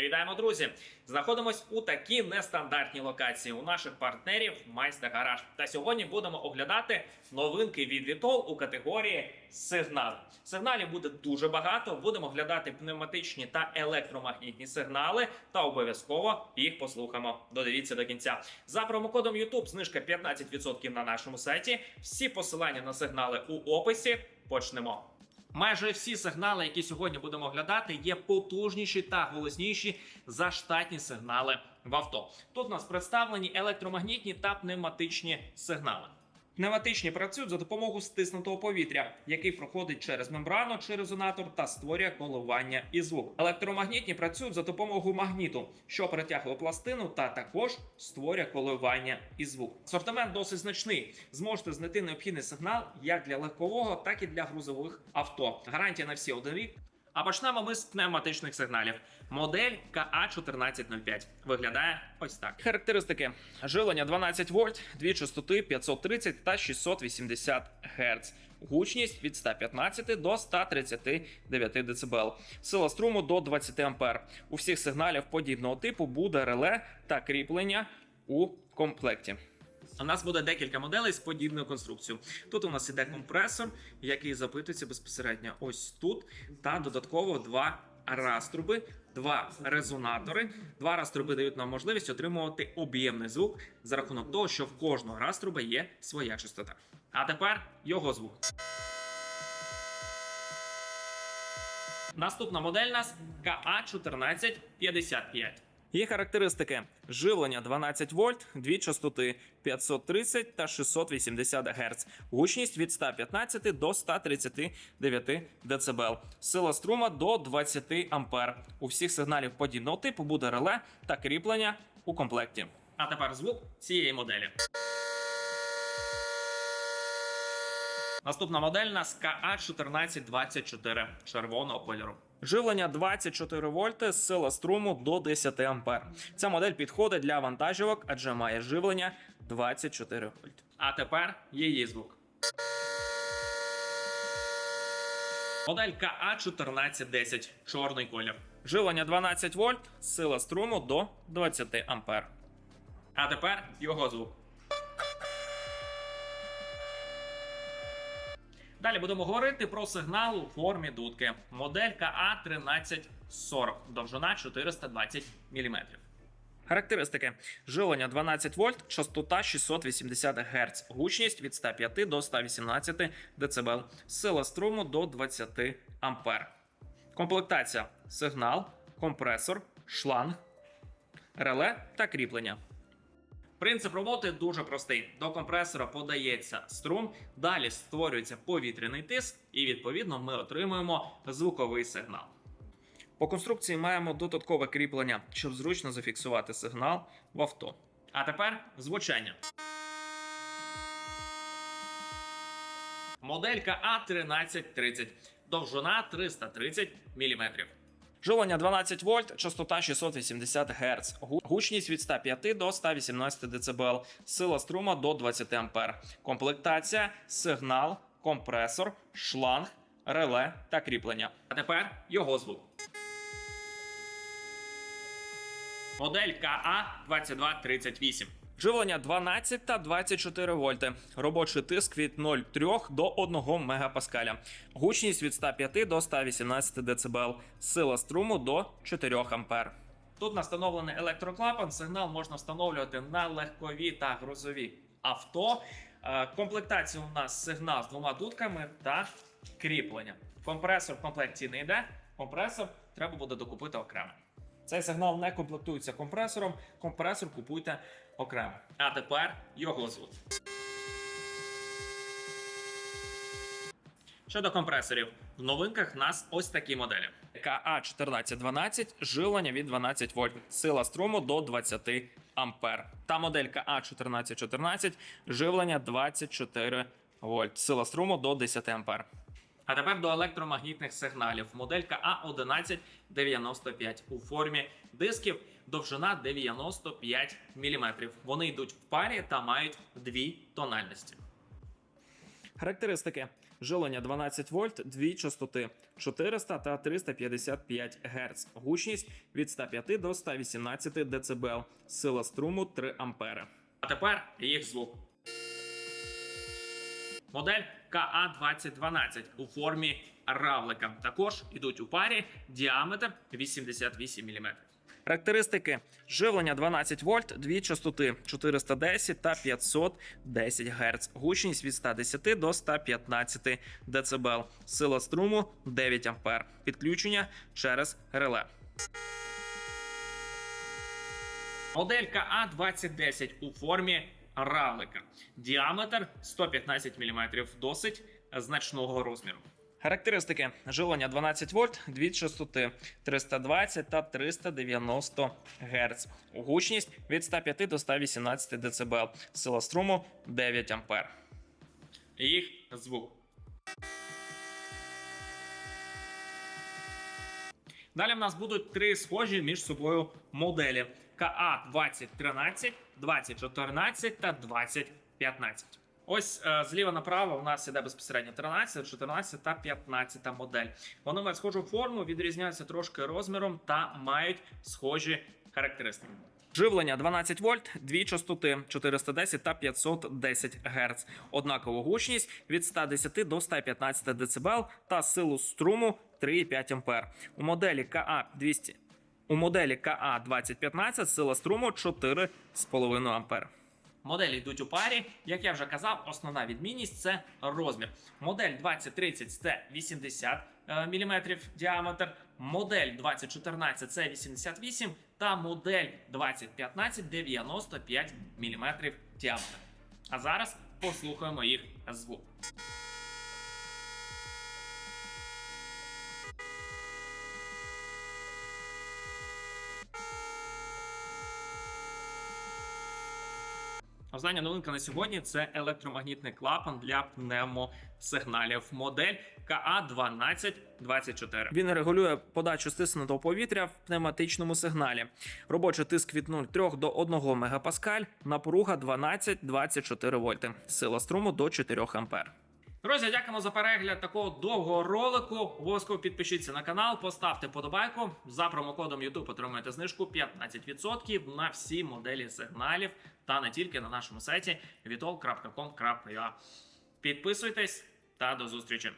Вітаємо, друзі! Знаходимось у такій нестандартній локації у наших партнерів Майстер Гараж. Та сьогодні будемо оглядати новинки від Vitol у категорії сигнал. Сигналів буде дуже багато. Будемо оглядати пневматичні та електромагнітні сигнали, та обов'язково їх послухаємо. Додивіться до кінця. За промокодом YouTube знижка 15% на нашому сайті. Всі посилання на сигнали у описі. Почнемо. Майже всі сигнали, які сьогодні будемо оглядати, є потужніші та голосніші за штатні сигнали в авто. Тут у нас представлені електромагнітні та пневматичні сигнали. Пневматичні працюють за допомогою стиснутого повітря, який проходить через мембрану чи резонатор та створює коливання і звук. Електромагнітні працюють за допомогою магніту, що притягує пластину та також створює коливання і звук. Асортимент досить значний. Зможете знайти необхідний сигнал як для легкового, так і для грузових авто. Гарантія на всі один рік. А почнемо ми з пневматичних сигналів. Модель КА1405 виглядає ось так. Характеристики: живлення 12 вольт, дві частоти 530 та 680 Гц. Гучність від 115 до 139 дБ. Сила струму до 20 А. У всіх сигналів подібного типу буде реле та кріплення у комплекті. У нас буде декілька моделей з подібною конструкцією. Тут у нас іде компресор, який запитується безпосередньо ось тут, та додатково два раструби, два резонатори. Два раструби дають нам можливість отримувати об'ємний звук за рахунок того, що в кожного раструба є своя частота. А тепер його звук. Наступна модель у нас КА1455. Її характеристики: живлення 12 вольт, дві частоти 530 та 680 Гц, гучність від 115 до 139 дБ, сила струма до 20 А. У всіх сигналів подібного типу буде реле та кріплення у комплекті. А тепер звук цієї моделі. Наступна модель нас КА1424 червоного кольору. Живлення 24 вольти, сила струму до 10 А. Ця модель підходить для вантажівок, адже має живлення 24 вольт. А тепер її звук. Модель КА1410 чорний колір. Живлення 12 вольт, сила струму до 20 А. А тепер його звук. Далі будемо говорити про сигнал у формі дудки. Модель КА1340, довжина 420 мм. Характеристики: живлення 12 вольт, частота 680 Гц, гучність від 105 до 118 дБ, сила струму до 20 А. Комплектація: сигнал, компресор, шланг, реле та кріплення. Принцип роботи дуже простий. До компресора подається струм, далі створюється повітряний тиск, і відповідно ми отримуємо звуковий сигнал. По конструкції маємо додаткове кріплення, щоб зручно зафіксувати сигнал в авто. А тепер звучання. Моделька А1330, довжина 330 мм. Живлення 12 вольт, частота 680 Гц, гучність від 105 до 118 дБ, сила струма до 20 А. Комплектація, сигнал, компресор, шланг, реле та кріплення. А тепер його звук. Модель КА2238. Живлення 12 та 24 вольти. Робочий тиск від 0,3 до 1 мегапаскаля. Гучність від 105 до 118 дБ. Сила струму до 4 ампер. Тут настановлений електроклапан. Сигнал можна встановлювати на легкові та грузові авто. Е, Комплектація у нас сигнал з двома дудками та кріплення. Компресор в комплекті не йде. Компресор треба буде докупити окремо. Цей сигнал не комплектується компресором. Компресор купуйте окремо. А тепер його звук. Щодо компресорів, в новинках нас ось такі моделі: КА1412, живлення від 12 вольт, сила струму до 20 ампер. Та моделька А1414, живлення 24 вольт, сила струму до 10 ампер. А тепер до електромагнітних сигналів. Моделька А1195 у формі дисків довжина 95 мм. Вони йдуть в парі та мають дві тональності. Характеристики: Живлення 12 вольт, дві частоти 400 та 355 Гц. Гучність від 105 до 118 дБ. Сила струму 3 ампери. А тепер їх звук. Модель КА2012 у формі равлика. Також йдуть у парі діаметр 88 мм. Характеристики: живлення 12 вольт, дві частоти 410 та 510 Гц. Гучність від 110 до 115 дБ. Сила струму 9 ампер. Підключення через реле. Модель КА2010 у формі равлика. Діаметр 115 мм, досить значного розміру. Характеристики: живлення 12 вольт, дві частоти 320 та 390 Гц. Гучність від 105 до 118 дБ. Сила струму 9 ампер. Їх звук. Далі в нас будуть три схожі між собою моделі КА2013, 2014 та 2015. Ось е, зліва направо у нас іде безпосередньо 13, 14 та 15 модель. Вони мають схожу форму, відрізняються трошки розміром та мають схожі характеристики. Живлення 12 вольт, дві частоти 410 та 510 Гц. Однакова гучність від 110 до 115 дБ та силу струму 3,5 ампер. У моделі КА 200 у моделі КА 2015 сила струму 4,5 ампер. Моделі йдуть у парі. Як я вже казав, основна відмінність це розмір. Модель 2030 це 80 мм діаметр, модель 2014 це 88 та модель 2015 95 мм діаметр. А зараз послухаємо їх звук. Остання новинка на сьогодні це електромагнітний клапан для пневмосигналів. Модель КА1224. Він регулює подачу стиснутого повітря в пневматичному сигналі. Робочий тиск від 0,3 до 1 мегапаскаль, напруга 12-24 вольти. Сила струму до 4 ампер. Друзі, дякуємо за перегляд такого довгого ролику. Обов'язково підпишіться на канал, поставте подобайку. За промокодом YouTube отримаєте знижку 15% на всі моделі сигналів та не тільки на нашому сайті vitol.com.ua. Підписуйтесь та до зустрічі!